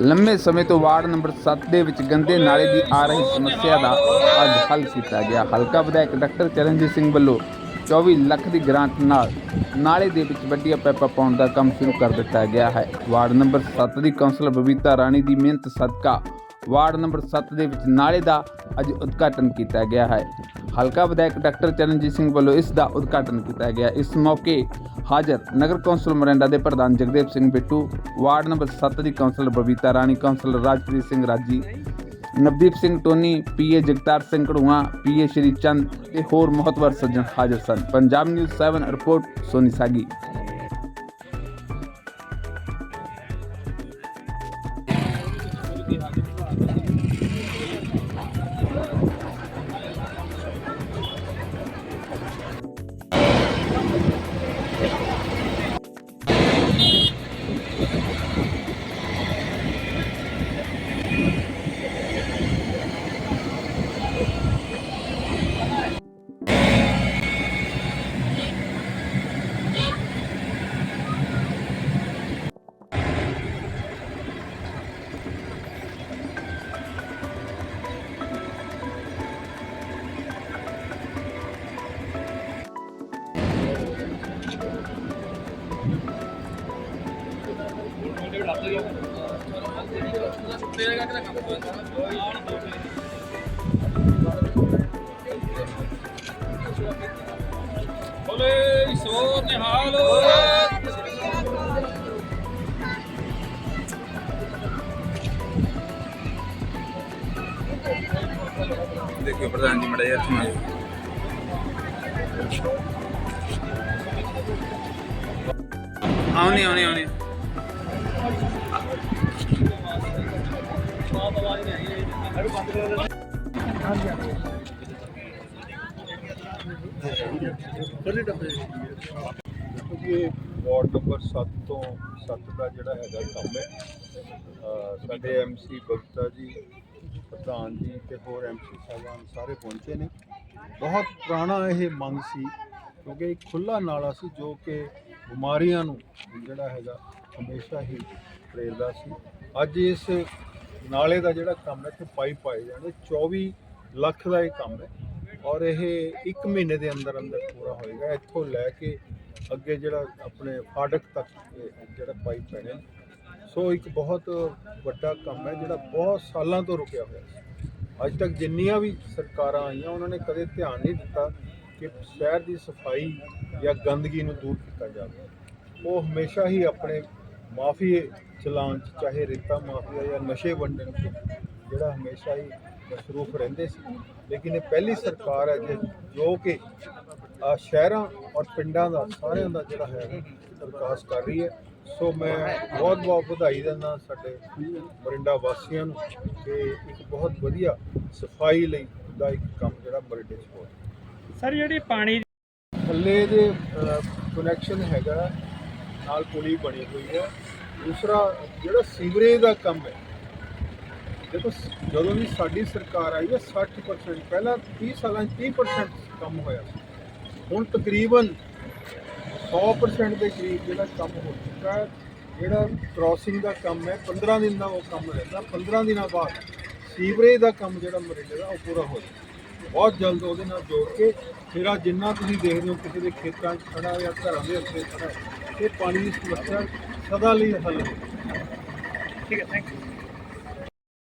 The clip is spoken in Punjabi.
ਲੰਮੇ ਸਮੇਂ ਤੋਂ ਵਾਰਡ ਨੰਬਰ 7 ਦੇ ਵਿੱਚ ਗੰਦੇ ਨਾਲੇ ਦੀ ਆ ਰਹੀ ਸਮੱਸਿਆ ਦਾ ਅੱਜ ਹੱਲ ਕੀਤਾ ਗਿਆ। ਹਲਕਾ ਵਿਧਾਇਕ ਡਾਕਟਰ ਚਰਨਜੀਤ ਸਿੰਘ ਵੱਲੋਂ 24 ਲੱਖ ਦੀ ਗ੍ਰਾਂਟ ਨਾਲ ਨਾਲੇ ਦੇ ਵਿੱਚ ਵੱਡੀਆਂ ਪੈਪਾਂ ਪਾਉਣ ਦਾ ਕੰਮ ਸ਼ੁਰੂ ਕਰ ਦਿੱਤਾ ਗਿਆ ਹੈ। ਵਾਰਡ ਨੰਬਰ 7 ਦੀ ਕੌਂਸਲਰ ਬਬੀਤਾ ਰਾਣੀ ਦੀ ਮਿਹਨਤ ਸਦਕਾ ਵਾਰਡ ਨੰਬਰ 7 ਦੇ ਵਿੱਚ ਨਾਲੇ ਦਾ ਅੱਜ ਉਦਘਾਟਨ ਕੀਤਾ ਗਿਆ ਹੈ। ਹਲਕਾ ਵਿਧਾਇਕ ਡਾਕਟਰ ਚਰਨਜੀਤ ਸਿੰਘ ਵੱਲੋਂ ਇਸ ਦਾ ਉਦਘਾਟਨ ਕੀਤਾ ਗਿਆ। ਇਸ ਮੌਕੇ ਹਾਜ਼ਰ ਨਗਰ ਕੌਂਸਲ ਮੋਰਿੰਡਾ ਦੇ ਪ੍ਰਧਾਨ ਜਗਦੇਵ ਸਿੰਘ ਬਿੱਟੂ, ਵਾਰਡ ਨੰਬਰ 7 ਦੀ councillor Babita Rani councillor Rajpreet Singh Raji, Navdeep Singh Tony PA Jagtar Singh Karua PA Shri Chand ਤੇ ਹੋਰ ਮਹੱਤਵਰ ਸੱਜਣ ਹਾਜ਼ਰ ਸਨ। Punjab news 7 report Soni Sagi. ਬੋਲੇ ਸੋ ਨਿਹਾਲ ਦੇਖੋ ਪ੍ਰਧਾਨ ਜੀ ਮੜਾ ਯਾਰ ਸੁਣਾਓ ਆਉਣੀ ਆਉਣੀ ਆਉਣੀ। ਕਿਉਂਕਿ ਵਾਰਡ ਨੰਬਰ 7 ਤੋਂ 7 ਦਾ ਜਿਹੜਾ ਹੈਗਾ ਕੰਮ ਹੈ। ਅਹ ਸਾਡੇ ਐਮਸੀ ਬਗਤਾ ਜੀ, ਪ੍ਰਧਾਨ ਜੀ ਤੇ ਹੋਰ ਐਮਸੀ ਸਾਹਿਬਾਨ ਸਾਰੇ ਪਹੁੰਚੇ ਨੇ। ਬਹੁਤ ਪੁਰਾਣਾ ਇਹ ਮੰਗ ਸੀ, ਕਿਉਂਕਿ ਇੱਕ ਖੁੱਲਾ ਨਾਲਾ ਸੀ ਜੋ ਕਿ ਬਿਮਾਰੀਆਂ ਨੂੰ ਜਿਹੜਾ ਹੈਗਾ ਹਮੇਸ਼ਾ ਹੀ ਪ੍ਰੇਰਦਾ ਸੀ। ਅੱਜ ਇਸ ਨਾਲੇ ਦਾ ਜਿਹੜਾ ਕੰਮ ਹੈ ਤੇ ਪਾਈਪ ਪਾਏ ਜਾਣੇ 24 ਲੱਖ ਦਾ ਇਹ ਕੰਮ ਹੈ ਔਰ ਇਹ 1 ਮਹੀਨੇ ਦੇ ਅੰਦਰ ਅੰਦਰ ਪੂਰਾ ਹੋਏਗਾ। ਇੱਥੋਂ ਲੈ ਕੇ ਅੱਗੇ ਜਿਹੜਾ ਆਪਣੇ ਫਾਟਕ ਤੱਕ ਇਹ ਜਿਹੜਾ ਪਾਈਪ ਪੈਣੇ ਸੋ ਇੱਕ ਬਹੁਤ ਵੱਡਾ ਕੰਮ ਹੈ, ਜਿਹੜਾ ਬਹੁਤ ਸਾਲਾਂ ਤੋਂ ਰੁਕਿਆ ਹੋਇਆ ਸੀ ਅੱਜ ਤੱਕ ਜਿੰਨੀਆਂ ਵੀ ਸਰਕਾਰਾਂ ਆਈਆਂ, ਉਹਨਾਂ ਨੇ ਕਦੇ ਧਿਆਨ ਨਹੀਂ ਦਿੱਤਾ ਕਿ ਸ਼ਹਿਰ ਦੀ ਸਫ਼ਾਈ ਜਾਂ ਗੰਦਗੀ ਨੂੰ ਦੂਰ ਕੀਤਾ ਜਾਵੇ। ਉਹ ਹਮੇਸ਼ਾ ਹੀ ਆਪਣੇ ਮਾਫੀਏ ਚਲਾਉਣ 'ਚ ਚਾਹੇ ਰੇਤਾ ਮਾਫੀਆ ਜਾਂ ਨਸ਼ੇ ਵੰਡਣ 'ਚ ਜਿਹੜਾ ਹਮੇਸ਼ਾ ਹੀ ਮਸਰੂਫ ਰਹਿੰਦੇ ਸੀ। ਲੇਕਿਨ ਇਹ ਪਹਿਲੀ ਸਰਕਾਰ ਹੈ ਜਿ- ਜੋ ਕਿ ਸ਼ਹਿਰਾਂ ਔਰ ਪਿੰਡਾਂ ਦਾ ਸਾਰਿਆਂ ਦਾ ਜਿਹੜਾ ਹੈ ਵਿਕਾਸ ਕਰ ਰਹੀ ਹੈ। ਸੋ ਮੈਂ ਬਹੁਤ ਬਹੁਤ ਵਧਾਈ ਦਿੰਦਾ ਸਾਡੇ ਮਰਿੰਡਾ ਵਾਸੀਆਂ ਨੂੰ ਕਿ ਇੱਕ ਬਹੁਤ ਵਧੀਆ ਸਫ਼ਾਈ ਲਈ ਦਾ ਇੱਕ ਕੰਮ ਜਿਹੜਾ ਮਰਿੰਡੇ 'ਚ ਹੋ ਰਿਹਾ। ਸਰ ਜਿਹੜੀ ਪਾਣੀ ਥੱਲੇ ਦੇ ਕਨੈਕਸ਼ਨ ਹੈਗਾ ਨਾਲ ਪੁਲੀ ਬਣੀ ਹੋਈ ਹੈ। ਦੂਸਰਾ, ਜਿਹੜਾ ਸੀਵਰੇਜ ਦਾ ਕੰਮ ਹੈ। ਦੇਖੋ, ਜਦੋਂ ਵੀ ਸਾਡੀ ਸਰਕਾਰ ਆਈ ਹੈ 60% ਪਹਿਲਾਂ 30 ਸਾਲਾਂ 'ਚ 30% ਕੰਮ ਹੋਇਆ ਸੀ। ਹੁਣ ਤਕਰੀਬਨ 100% ਦੇ ਕਰੀਬ ਜਿਹੜਾ ਕੰਮ ਹੋ ਚੁੱਕਾ ਹੈ। ਜਿਹੜਾ ਕ੍ਰਾਸਿੰਗ ਦਾ ਕੰਮ ਹੈ 15 ਦਿਨ ਦਾ ਉਹ ਕੰਮ ਰਹਿੰਦਾ। 15 ਦਿਨਾਂ ਬਾਅਦ ਸੀਵਰੇਜ ਦਾ ਕੰਮ ਜਿਹੜਾ ਮਰਿੰਡੇ ਦਾ, ਉਹ ਪੂਰਾ ਹੋ ਜਾਊਗਾ ਬਹੁਤ ਜਲਦ ਉਹਦੇ ਨਾਲ ਜੋੜ ਕੇ, ਫਿਰ ਆ ਜਿੰਨਾ ਤੁਸੀਂ ਦੇਖਦੇ ਹੋ, ਕਿਸੇ ਦੇ ਖੇਤਾਂ 'ਚ ਖੜਾ ਜਾਂ ਘਰਾਂ ਦੇ ਅੱਗੇ ਖੜਾ ਇਹ ਪਾਣੀ ਦੀ ਸਮੱਸਿਆ ਸਦਾ ਲਈ ਹੱਲ ਹੋ। ਠੀਕ ਹੈ ਥੈਂਕ ਯੂ